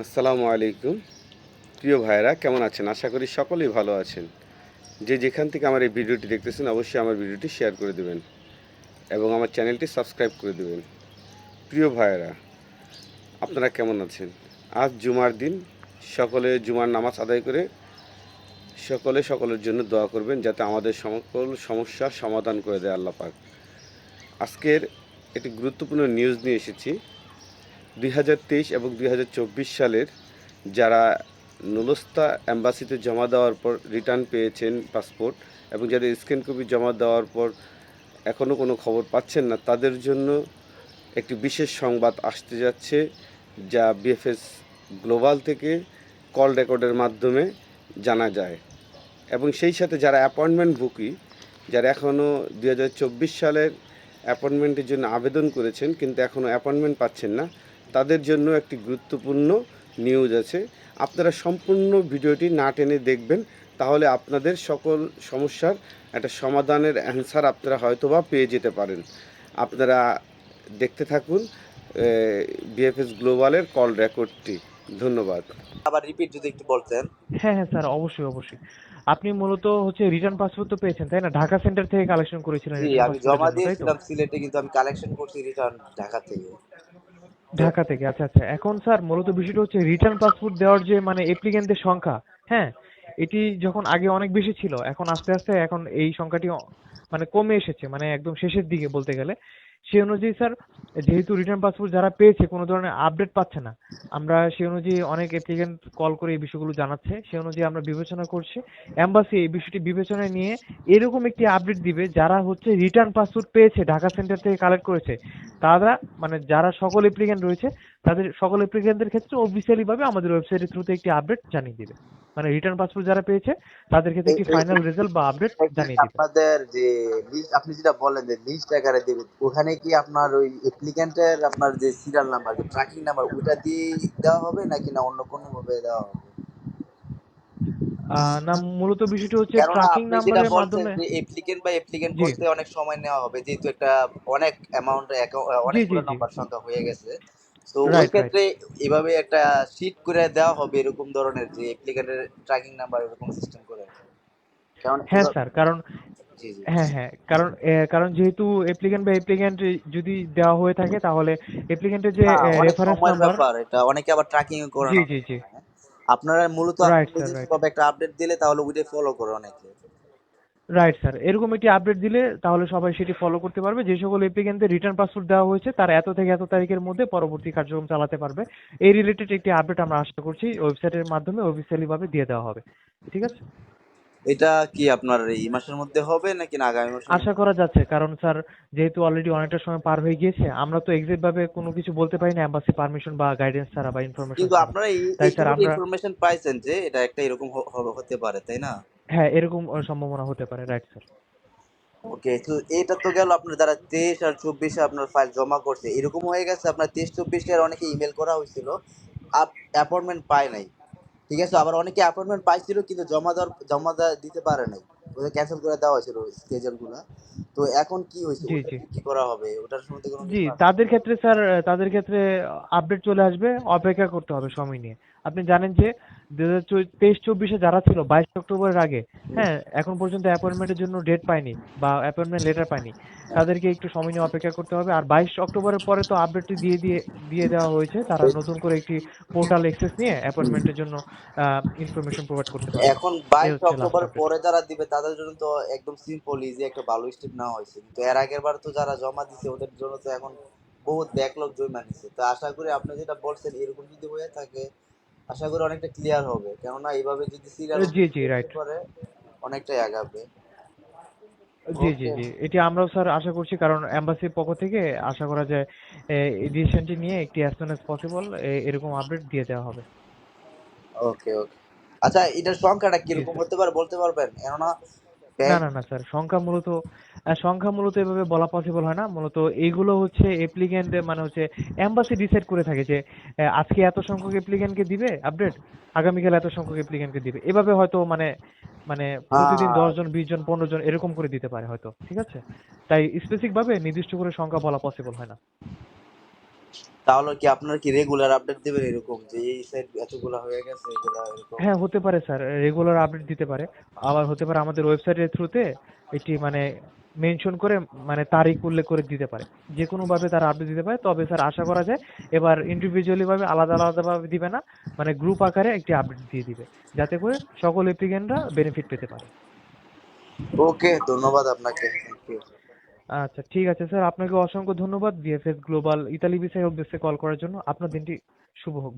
আসসালামু আলাইকুম। প্রিয় ভাইরা কেমন আছেন? আশা করি সকলেই ভালো আছেন। যে যেখান থেকে আমার এই ভিডিওটি দেখতেছেন, অবশ্যই আমার ভিডিওটি শেয়ার করে দেবেন এবং আমার চ্যানেলটি সাবস্ক্রাইব করে দেবেন। প্রিয় ভাইরা আপনারা কেমন আছেন? আজ জুমার দিন, সকলে জুমার নামাজ আদায় করে সকলে সকলের জন্য দোয়া করবেন যাতে আমাদের সকল সমস্যার সমাধান করে দেয় আল্লাহ পাক। আজকের একটি গুরুত্বপূর্ণ নিউজ নিয়ে এসেছি। দুই হাজার তেইশ এবং দুই হাজার চব্বিশ সালের যারা নুলস্তা অ্যাম্বাসিতে জমা দেওয়ার পর রিটার্ন পেয়েছেন পাসপোর্ট এবং যাদের স্ক্যান কপি জমা দেওয়ার পর এখনও কোনো খবর পাচ্ছেন না, তাদের জন্য একটি বিশেষ সংবাদ আসতে যাচ্ছে যা বিএফএস গ্লোবাল থেকে কল রেকর্ডের মাধ্যমে জানা যায়। এবং সেই সাথে যারা অ্যাপয়েন্টমেন্ট বুকি যারা এখনও দুই হাজার চব্বিশ সালের অ্যাপয়েন্টমেন্টের জন্য আবেদন করেছেন, কিন্তু এখনও অ্যাপয়েন্টমেন্ট পাচ্ছেন না তাদের জন্য একটি গুরুত্বপূর্ণ নিউজ আছে। আপনারা সম্পূর্ণ ভিডিওটি না টেনে দেখবেন তাহলে আপনাদের সকল সমস্যার একটা সমাধানের অ্যান্সার আপনারা হয়তোবা পেয়ে যেতে পারেন। আপনারা দেখতে থাকুন বিএফএস গ্লোবালের কল রেকর্ডটি। ধন্যবাদ। আবার রিপিট যদি একটু বলতেন। হ্যাঁ হ্যাঁ স্যার অবশ্যই অবশ্যই। আপনি মূলত হচ্ছে রিটার্ন পাসপোর্ট তো পেয়েছেন তাই না? ঢাকা সেন্টার থেকে কালেকশন করেছিলেন আমি জমা? দিয়েছিলাম সিলেটে কিন্তু আমি কালেকশন করছি রিটার্ন ঢাকা থেকে। ঢাকা থেকে আচ্ছা আচ্ছা। এখন স্যার, মূলত বিষয়টা হচ্ছে রিটার্ন পাসপোর্ট দেওয়ার যে মানে অ্যাপ্লিকেন্টদের সংখ্যা হ্যাঁ? এটি যখন আগে অনেক বেশি ছিল, এখন আস্তে আস্তে এখন এই সংখ্যাটি মানে কমে এসেছে মানে একদম শেষের দিকে বলতে গেলে। সেই অনুযায়ী স্যার যেহেতু রিটার্ন পাসপোর্ট যারা পেয়েছে, কোনো ধরনের আপডেট পাচ্ছে না, আমরা সেই অনুযায়ী অনেক অ্যাপ্লিকেন্ট কল করে এই বিষয়গুলো জানাচ্ছে। সেই অনুযায়ী আমরা বিবেচনা করছি। এম্বাসি এই বিষয়টি বিবেচনায় নিয়ে এরকম একটি আপডেট দিবে, যারা হচ্ছে রিটার্ন পাসপোর্ট পেয়েছে, ঢাকা সেন্টার থেকে কালেক্ট করেছে। তারা মানে যারা সকল অ্যাপ্লিকেন্ট রয়েছে, তাদের সকল অ্যাপ্লিকেন্টদের ক্ষেত্রে অফিসিয়ালি ভাবে আমাদের ওয়েবসাইটের থ্রুতে একটি আপডেট জানিয়ে দিবে। মানে রিটার্ন পাসপোর্ট যারা পেয়েছে তাদের ক্ষেত্রে এই- ফাইনাল রেজাল্ট বা আপডেট জানিয়ে দিবে। আপনাদের যে লিস্ট আপনি যেটা বললেন যে লিস্ট আকারে দেবেন ওখানে কি আপনার ওই অ্যাপ্লিকেন্টের আপনার যে সিরিয়াল নাম্বার যে ট্র্যাকিং নাম্বার ওটা দিয়ে দেওয়া হবে নাকি না অন্য কোনো ভাবে দেওয়া হবে? না মূলত বিষয়টি হচ্ছে ট্র্যাকিং নাম্বারের মাধ্যমে যে অ্যাপ্লিকেন্ট বাই অ্যাপ্লিকেন্ট জি। করতে অনেক সময় নেওয়া হবে যেহেতু একটা অনেক অ্যামাউন্ট অনেকগুলো নাম্বার সংখ্যা হয়ে গেছে। তো ওই. ক্ষেত্রে এভাবে একটা শিট করে দেওয়া হবে এরকম ধরনের যে অ্যাপ্লিকেন্টের ট্র্যাকিং নাম্বার এরকম সিস্টেম করে। কারণ হ্যাঁ স্যার কারণ হ্যাঁ হ্যাঁ কারণ কারণ যেহেতু অ্যাপ্লিকেন্ট বা অ্যাপ্লিকেন্ট যদি দেওয়া হয়ে থাকে তাহলে অ্যাপ্লিকেন্টের যে হ্যাঁ, রেফারেন্স নাম্বার এটা। অনেকে আবার ট্র্যাকিং করে জি জি জি। আপনারা মূলত একটা আপডেট দিলে তাহলে ওইটাই ফলো করে অনেকে। রাইট স্যার এরকম একটি আপডেট দিলে তাহলে সবাই সেটি ফলো করতে পারবে। যে সকল অ্যাপ্লিকেন্টদের রিটার্ন পাসপোর্ট দেওয়া হয়েছে তারা এত থেকে এত তারিখের মধ্যে পরবর্তী কার্যক্রম চালাতে পারবে। এই রিলেটেড একটি আপডেট আমরা আশা করছি ওয়েবসাইটের মাধ্যমে অফিসিয়ালি ভাবে দিয়ে দেওয়া হবে। ঠিক আছে? এটা কি আপনার এই মাসের মধ্যে হবে নাকি না আগামী মাসে আশা করা যাচ্ছে কারণ স্যার যেহেতু অলরেডি অনেকটা সময় পার হয়ে গিয়েছে আমরা তো এক্সাক্ট ভাবে কোনো কিছু বলতে পারি না এম্বাসি পারমিশন বা গাইডেন্স ছাড়া বা ইনফরমেশন কিন্তু আপনারা এই ইনফরমেশন পাইছেন যে এটা একটা এরকম হতে পারে তাই না? হ্যাঁ এরকম সম্ভাবনা হতে পারে রাইট স্যার ওকে তো এটা তো গেল আপনার যারা তেইশ আর চব্বিশে আপনার ফাইল জমা করছে এরকম হয়ে গেছে আপনার তেইশ চব্বিশে অনেকে ইমেল করা হয়েছিল অ্যাপয়েন্টমেন্ট পায় নাই। ঠিক আছে আবার অনেকে অ্যাপয়েন্টমেন্ট পাইছিল কিন্তু জমা দেওয়ার জমা দিতে পারে নাই। ওদের ক্যান্সেল করে দেওয়া হয়েছিল স্কেজুলগুলা। তো এখন কি হয়েছে। কি করা হবে? ওটার সম্বন্ধে কোনো জি তাদের ক্ষেত্রে স্যার তাদের ক্ষেত্রে আপডেট চলে আসবে অপেক্ষা করতে হবে সময় নিয়ে। আপনি জানেন যে দু হাজার তেইশ চব্বিশে যারা ছিল বাইশ অক্টোবরের আগে হ্যাঁ এখন পর্যন্ত অ্যাপয়েন্টমেন্টের জন্য ডেট পায়নি বা অ্যাপয়েন্টমেন্ট লেটার পায়নি তাদেরকে একটু সময় নিয়ে অপেক্ষা করতে হবে। আর বাইশ অক্টোবরের পরে তো আপডেটটি দিয়ে দিয়ে দিয়ে দেওয়া হয়েছে। তারা নতুন করে একটি পোর্টাল অ্যাক্সেস নিয়ে অ্যাপয়েন্টমেন্টের জন্য ইনফরমেশন প্রোভাইড করতে পারবে। এখন বাইশ অক্টোবর পরে যারা দিবে তাদের জন্য তো একদম সিম্পল ইজি একটা ভালো স্টেপ নেওয়া হয়েছে। কিন্তু এর আগের বার তো যারা জমা দিছে ওদের জন্য তো এখন বহুত ব্যাকলগ জমা নিছে। তো আশা করি আপনি যেটা বলছেন এরকম যদি হয়ে থাকে আশা করি অনেকটা ক্লিয়ার হবে। কেননা এইভাবে যদি সিরিয়াল জি জি রাইট করে অনেকটাই আগাবে। জি জি জি। এটি আমরাও স্যার আশা করছি কারণ এম্বাসির পক্ষ থেকে আশা করা যায় এই ডিসিশনটি নিয়ে একটি অ্যাজ সুন পসিবল এরকম আপডেট দিয়ে দেওয়া হবে। ওকে ওকে আচ্ছা এটার সংখ্যাটা কীরকম. হতে পারে বলতে পারবেন? কেননা না না না স্যার সংখ্যা মূলত সংখ্যা মূলত এভাবে বলা পসিবল হয় না। মূলত এইগুলো হচ্ছে অ্যাপ্লিকেন্ট মানে হচ্ছে এম্বাসি ডিসাইড করে থাকে যে আজকে এত সংখ্যক অ্যাপ্লিকেন্টকে দিবে আপডেট আগামীকাল এত সংখ্যক অ্যাপ্লিকেন্টকে দিবে। এভাবে হয়তো মানে মানে প্রতিদিন। দশ জন বিশ জন পনেরো জন এরকম করে দিতে পারে হয়তো। ঠিক আছে? তাই স্পেসিফিক ভাবে নির্দিষ্ট করে সংখ্যা বলা পসিবল হয় না। তাহলে কি আপনার কি রেগুলার আপডেট দেবেন এরকম? যে এই সাইট এতগুলা হয়ে গেছে এগুলা এরকম? হ্যাঁ হতে পারে স্যার রেগুলার আপডেট দিতে পারে। আবার হতে পারে আমাদের ওয়েবসাইটের থ্রুতে এটি মানে মেনশন করে মানে তারিখ উল্লেখ করে দিতে পারে। যে কোনো ভাবে তারা আপডেট দিতে পারে তবে স্যার আশা করা যায় এবার ইন্ডিভিজুয়ালি ভাবে আলাদা আলাদা ভাবে দিবে না মানে গ্রুপ আকারে একটি আপডেট দিয়ে দিবে যাতে করে সকল অ্যাপ্লিকেন্টরা বেনিফিট পেতে পারে। ওকে ধন্যবাদ আপনাকে। থ্যাংক ইউ আচ্ছা ঠিক আছে স্যার। আপনাকে অসংখ্য ধন্যবাদ, বিএফএস গ্লোবাল ইতালি বিষয়ে উদ্দেশ্যে কল করার জন্য। আপনার দিনটি শুভ হোক।